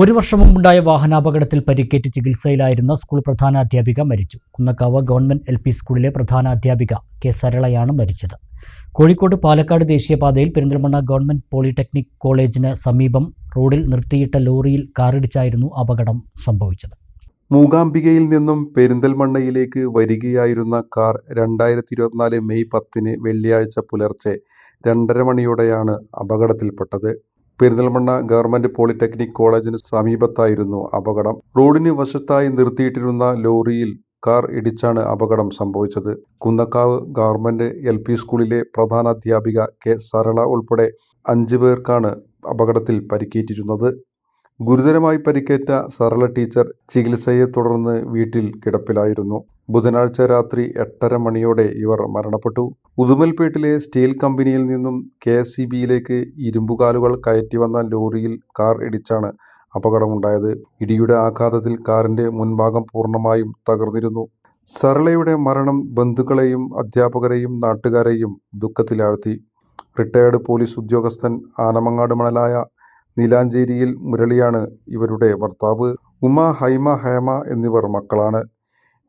ഒരു വർഷം മുമ്പുണ്ടായ വാഹനാപകടത്തിൽ പരിക്കേറ്റ് ചികിത്സയിലായിരുന്ന സ്കൂൾ പ്രധാനാധ്യാപിക മരിച്ചു. കുന്നക്കാവ് ഗവൺമെന്റ് എൽ പി സ്കൂളിലെ പ്രധാനാധ്യാപിക കെ സരളയാണ് മരിച്ചത്. കോഴിക്കോട് പാലക്കാട് ദേശീയപാതയിൽ പെരിന്തൽമണ്ണ ഗവൺമെന്റ് പോളിടെക്നിക് കോളേജിന് സമീപം റോഡിൽ നിർത്തിയിട്ട ലോറിയിൽ കാറിടിച്ചായിരുന്നു അപകടം സംഭവിച്ചത്. മൂകാംബികയിൽ നിന്നും പെരിന്തൽമണ്ണയിലേക്ക് വരികയായിരുന്ന കാർ രണ്ടായിരത്തി ഇരുപത്തിനാല് മെയ് പത്തിന് വെള്ളിയാഴ്ച പുലർച്ചെ രണ്ടര മണിയോടെയാണ് അപകടത്തിൽപ്പെട്ടത്. പെരിന്തൽമണ്ണ ഗവൺമെന്റ് പോളിടെക്നിക് കോളേജിന് സമീപത്തായിരുന്നു അപകടം. റോഡിന് വശത്തായി നിർത്തിയിട്ടിരുന്ന ലോറിയിൽ കാർ ഇടിച്ചാണ് അപകടം സംഭവിച്ചത്. കുന്നക്കാവ് ഗവൺമെന്റ് എൽ പി സ്കൂളിലെ പ്രധാനാധ്യാപിക കെ സരള ഉൾപ്പെടെ അഞ്ചു പേർക്കാണ് അപകടത്തിൽ പരിക്കേറ്റിരുന്നത്. ഗുരുതരമായി പരിക്കേറ്റ സരള ടീച്ചർ ചികിത്സയെ തുടർന്ന് വീട്ടിൽ കിടപ്പിലായിരുന്നു. ബുധനാഴ്ച രാത്രി എട്ടര മണിയോടെ ഇവർ മരണപ്പെട്ടു. ഉദുമൽപേട്ടിലെ സ്റ്റീൽ കമ്പനിയിൽ നിന്നും കെ എസ് സി ബിയിലേക്ക് ഇരുമ്പുകാലുകൾ കയറ്റി വന്ന ലോറിയിൽ കാർ ഇടിച്ചാണ് അപകടമുണ്ടായത്. ഇടിയുടെ ആഘാതത്തിൽ കാറിന്റെ മുൻഭാഗം പൂർണമായും തകർന്നിരുന്നു. സരളയുടെ മരണം ബന്ധുക്കളെയും അധ്യാപകരെയും നാട്ടുകാരെയും ദുഃഖത്തിലാഴ്ത്തി. റിട്ടയേർഡ് പോലീസ് ഉദ്യോഗസ്ഥൻ ആനമങ്ങാട് മണലായ നീലാഞ്ചേരിയിൽ മുരളിയാണ് ഇവരുടെ ഭർത്താവ്. ഉമ ഹൈമ ഹേമ എന്നിവർ മക്കളാണ്.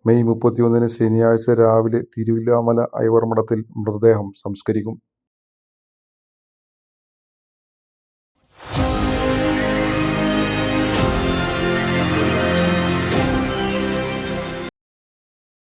മെയ് മുപ്പത്തിയൊന്നിന് ശനിയാഴ്ച രാവിലെ തിരുവില്ലാമല ഐവർമഠത്തിൽ മൃതദേഹം സംസ്കരിക്കും.